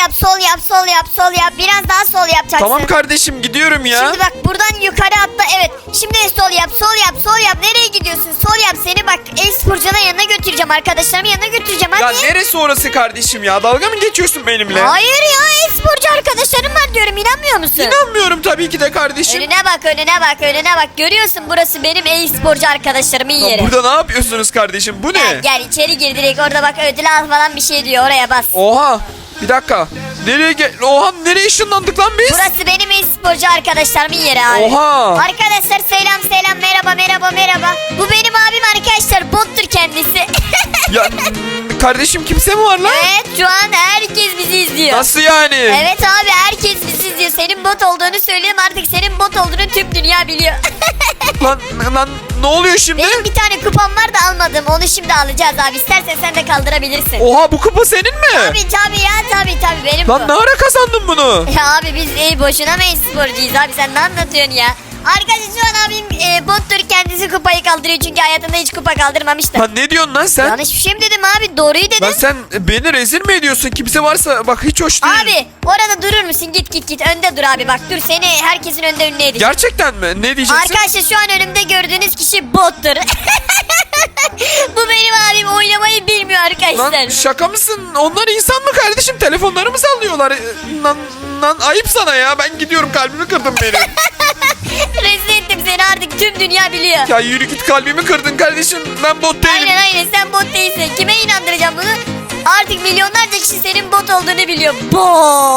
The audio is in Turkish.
yap sol yap sol yap sol yap. Biraz daha sol yapacaksın. Tamam kardeşim gidiyorum ya. Şimdi bak buradan yukarı atla evet. Şimdi sol yap sol yap sol yap. Nereye gidiyorsun? Sol yap seni bak e-sporcunun yanına götüreceğim. Arkadaşlarımın yanına götüreceğim Ya hadi. neresi orası kardeşim ya? Dalga mı geçiyorsun benimle? Hayır ya e-sporcu arkadaşlarım var diyorum inanmıyor musun? İnanmıyorum tabii ki de kardeşim. Önüne bak önüne bak önüne bak. Görüyorsun burası benim e-sporcu arkadaşlarımın Ya yeri. burada ne yapıyorsunuz kardeşim? Bu ne? Gel gel içeri gir direkt orada bak ödül al falan bir şey diyor oraya bas. Oha. Bir dakika. Nereye gel? Oha nereye ışınlandık lan biz? Burası benim e-sporcu arkadaşlarımın yeri abi. Oha. Arkadaşlar selam selam merhaba merhaba merhaba. Bu benim abim arkadaşlar bottur kendisi. Ya kardeşim kimse mi var lan? evet şu an herkes bizi izliyor. Nasıl yani? Evet abi herkes bizi izliyor. Senin bot olduğunu söylüyorum artık senin bot olduğunu tüm dünya biliyor. Lan, lan ne oluyor şimdi? benim bir tane kupam var da almadım. Onu şimdi alacağız abi. İstersen sen de kaldırabilirsin. Oha bu kupa senin mi? Tabii tabii ya Lan ne ara kazandın bunu? Ya abi biz e, boşuna mı sporcuyuz abi sen ne anlatıyorsun ya? Arkadaşlar şu an abim e, bottur kendisi kupayı kaldırıyor çünkü hayatında hiç kupa kaldırmamıştı. Lan ne diyorsun lan sen? Yanlış bir şey mi dedim abi doğruyu dedim. Lan sen beni rezil mi ediyorsun? Kimse varsa bak hiç hoş değil. Abi orada durur musun git git git önde dur abi bak dur seni herkesin önünde ünlü edeceğim. Gerçekten mi? Ne diyeceksin? Arkadaşlar şu an önümde gördüğünüz kişi bottur. Bu benim abim oynamayı bilmiyor arkadaşlar. Lan şaka mısın? Onlar insan mı kardeşim? Telefonlarımızı alıyorlar. Ee, Lan, lan ayıp sana ya. Ben gidiyorum kalbimi kırdın benim. Rezil ettim seni artık tüm dünya biliyor. ya yürü git kalbimi kırdın kardeşim. Ben bot değilim. Aynen aynen sen bot değilsin. Kime inandıracağım bunu? Artık milyonlarca kişi senin bot olduğunu biliyor. Bot.